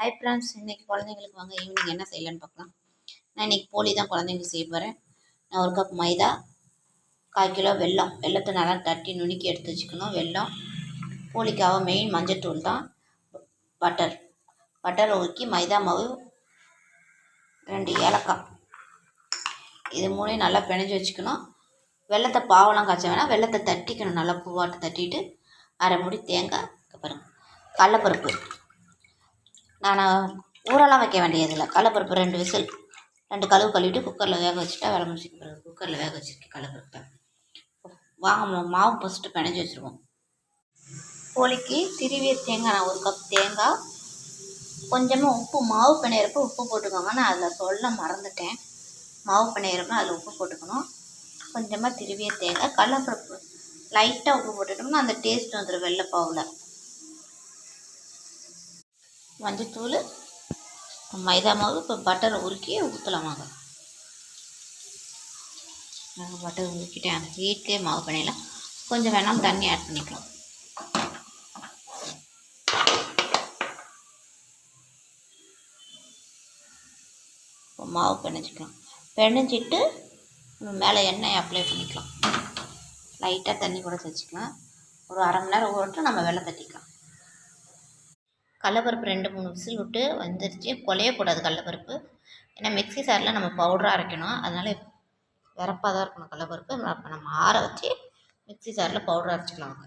Hi friends இன்றைக்கி குழந்தைங்களுக்கு வாங்க ஈவினிங் என்ன செய்யலான்னு பார்க்கலாம். நான் இன்றைக்கி போலி தான் குழந்தைங்களுக்கு செய்ய போகிறேன் நான் ஒரு கப் மைதா கால் கிலோ வெல்லம் வெல்லத்தை நல்லா தட்டி நுணுக்கி எடுத்து வச்சுக்கணும். வெல்லம் போலிக்காக மெயின் மஞ்சத்தூள் தான். பட்டர் பட்டர் ஊக்கி மைதா மாவு ரெண்டு ஏலக்காய். இது மூணையும் நல்லா பிணைஞ்சு வச்சுக்கணும். வெள்ளத்தை பாவெல்லாம் காய்ச்ச வேணாம். வெள்ளத்தை தட்டிக்கணும். நல்லா பூவாட்டு தட்டிட்டு அரை முடி தேங்காய் அப்புறம் கடலப்பருப்பு. நான் ஊரெல்லாம் வைக்க வேண்டியதில்லை. கடலப்பருப்பு ரெண்டு விசில் ரெண்டு கழுவு கழுவிட்டு குக்கரில் வேக வச்சுட்டா வேலை முடிச்சுக்க பிறகு குக்கரில் வேக வச்சுருக்கேன் கடலப்பருப்பை வாங்க மாவு ஃபஸ்ட்டு பிணைஞ்சி வச்சுருவோம். கோழிக்கு திருவிய தேங்காய் நான் ஒரு கப் தேங்காய் கொஞ்சமாக உப்பு மாவு பிணையிறப்ப உப்பு போட்டுக்கோங்க. நான் அதில் சொல்ல மறந்துட்டேன். மாவு பிணையிறப்ப அதில் உப்பு போட்டுக்கணும். கொஞ்சமாக திருவிய தேங்காய் கடலப்பருப்பு லைட்டாக உப்பு போட்டுட்டோம்னா அந்த டேஸ்ட் வந்துடும் வெள்ளைப்பாவில். மஞ்சத்தூள் மைதா மாவு இப்போ பட்டரை உருக்கி ஊற்றலாமாங்க நாங்கள் பட்டர் உருக்கிட்டேன் அந்த வீட்டிலே மாவு பண்ணிடலாம். கொஞ்சம் வேணாலும் தண்ணி ஆட் பண்ணிக்கலாம். இப்போ மாவு பிணைஞ்சிக்கலாம் பிணைஞ்சிட்டு மேலே எண்ணெய் அப்ளை பண்ணிக்கலாம். லைட்டாக தண்ணி கூட வச்சுக்கலாம் ஒரு அரை மணி நேரம் ஓட்டு நம்ம வெள்ளை தட்டிக்கலாம். கடலப்பருப்பு ரெண்டு மூணு விசில் விட்டு வந்துருச்சு. கொலையக்கூடாது கடலப்பருப்பு ஏன்னா மிக்ஸி சாரில் நம்ம பவுடராக அரைக்கணும். அதனால் விறப்பாக தான் இருக்கணும் கடலப்பருப்பு அப்போ நம்ம ஆற வச்சு மிக்சி சாரில் பவுடர் அரைச்சிக்கலாம்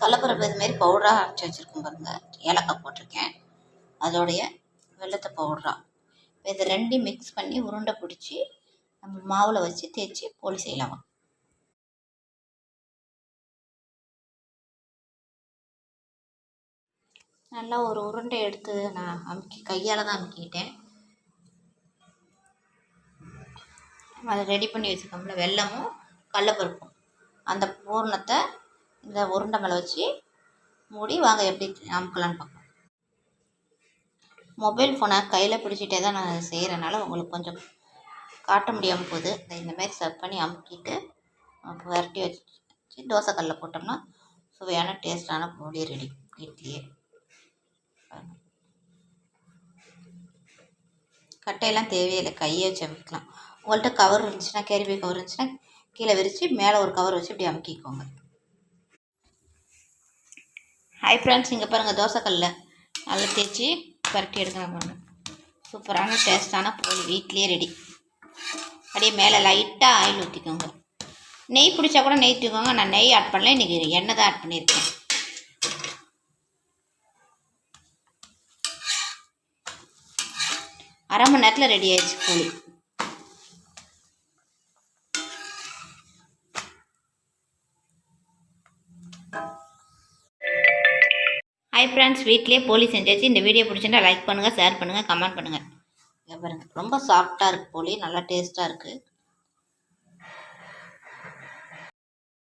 கடலப்பருப்பு இதுமாரி பவுடராக அரைச்சி வச்சுருக்கோம் பாருங்கள் ஏலக்காய் போட்டிருக்கேன். அதோடைய வெள்ளத்தை பவுடராக இது ரெண்டையும் மிக்ஸ் பண்ணி உருண்டை பிடிச்சி நம்ம மாவில் வச்சு தேய்ச்சி போலி செய்யலாம். நல்லா ஒரு உருண்டை எடுத்து நான் அமுக்கி கையால் தான் அமுக்கிட்டேன். அதை ரெடி பண்ணி வச்சுக்கோம்ல வெள்ளமும் கடலப்பருப்பும் அந்த பூர்ணத்தை இந்த உருண்டை மேலே வச்சு மூடி வாங்க எப்படி அமுக்கலான்னு பார்க்கலாம் மொபைல் ஃபோனை கையில் பிடிச்சிட்டே தான் நான் செய்கிறனால உங்களுக்கு கொஞ்சம் காட்ட முடியாமல் போகுது. இந்த மாதிரி சர்வ் பண்ணி அமுக்கிட்டு விரட்டி வச்சு தோசைக்கல்லில் போட்டோம்னா சுவையான டேஸ்டான பொடி ரெடி வீட்லேயே கட்டையெல்லாம் தேவையில்லை. கையை வச்சு அமைக்கலாம். உங்கள்கிட்ட கவர் இருந்துச்சுன்னா கேரிபி கவர் இருந்துச்சுன்னா கீழே விரித்து மேலே ஒரு கவர் வச்சு இப்படி அமுக்கிக்கோங்க. ஹை ஃப்ரெண்ட்ஸ் இங்கே பாருங்கள் தோசைக்கல்ல நல்லா தேய்ச்சி பரட்டி எடுக்கலாம் பாருங்கள் சூப்பரான டேஸ்டான போலி வீட்லேயே ரெடி அப்படியே மேலே லைட்டாக ஆயில் ஊற்றிக்கோங்க நெய் பிடிச்சா கூட நெய் ஊற்றிக்கோங்க நான் நெய் ஆட் பண்ணல இன்றைக்கி எண்ணெய் தான் ஆட் பண்ணியிருக்கேன். அரை மணி நேரத்தில் ரெடி ஆயிடுச்சு கோழி ஹாய் ஃப்ரெண்ட்ஸ் வீட்லேயே போலி செஞ்சாச்சு. இந்த வீடியோ பிடிச்சிருந்தா லைக் பண்ணுங்கள் ஷேர் பண்ணுங்கள் கமெண்ட் பண்ணுங்கள் பாருங்கள் ரொம்ப சாஃப்டாக இருக்குது போலி நல்லா டேஸ்ட்டாக இருக்குது